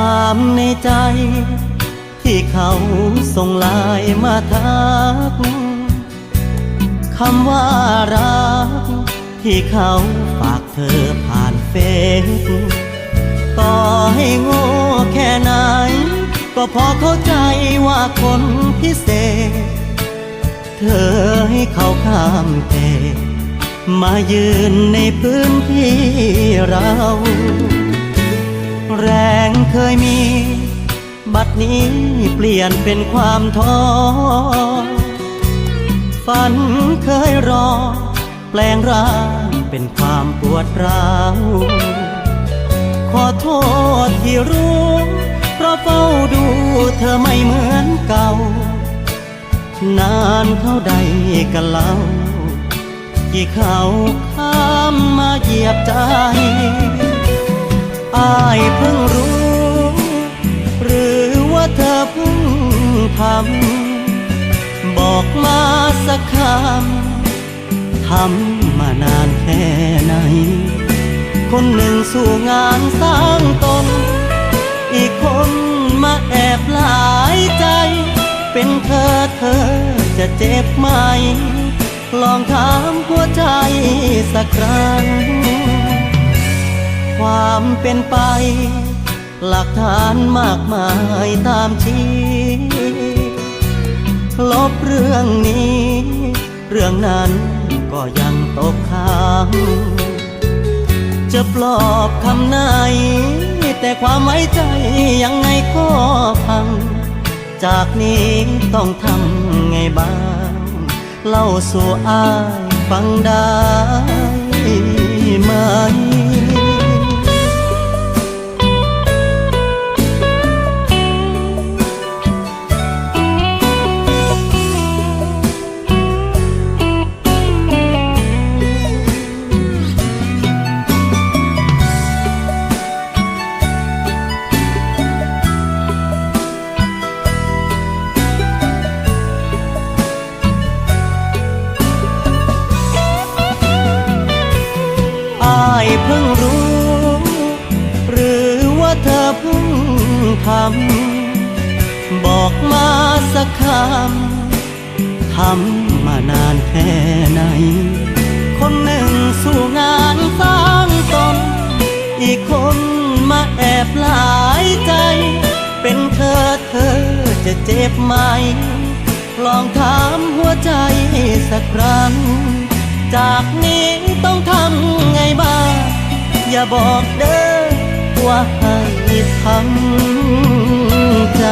ความในใจ ที่เขาส่งไลายมาทักคำว่ารัก ที่เขาฝากเธอผ่านเฟซต่อให้โง่แค่ไหน ก็พอเข้าใจว่าคนพิเศษ เธอให้เขาข้ามเตมายืนในพื้นที่เรา แรงเคยมี บัดนี้เปลี่ยนเป็นความท้อฝันเคยรอ แปลงร่างเป็นความปวดร้าวขอโทษที่รู้เพราะเฝ้าดูเธอไม่เหมือนเก่า นานเท่าใดกันเล่าที่เขาข้ามมาเหยียบใจ อายเพิ่งรู้ หรือว่าเธอเพิ่งทำบอกมาสักคำทำมานานแค่ไหน คนหนึ่งสู่งานสร้างตน อีกคนมาแอบหลายใจ เป็นเธอเธอจะเจ็บไหม ลองถามหัวใจสักครั้ง ความเป็นไป หลักฐานมากมายตามชี้ลบเรื่องนี้ เรื่องนั้นก็ยังตกค้างจะปลอบคำไหน แต่ความไว้ใจยังไงก็พัง จากนี้ต้องทำไงบ้าง เล่าสู่อายฟัง เพิ่งรู้ หรือว่าเธอเพิ่งทำบอกมาสักคำทำมานานแค่ไหน คนหนึ่งสู่งานสร้างตน อีกคนมาแอบหลายใจ เป็นเธอเธอจะเจ็บไหม ลองถามหัวใจสักครั้งจากนี้ต้องทำไงบ้าง อย่าบอกเด้อว่าให้ทั้งใจ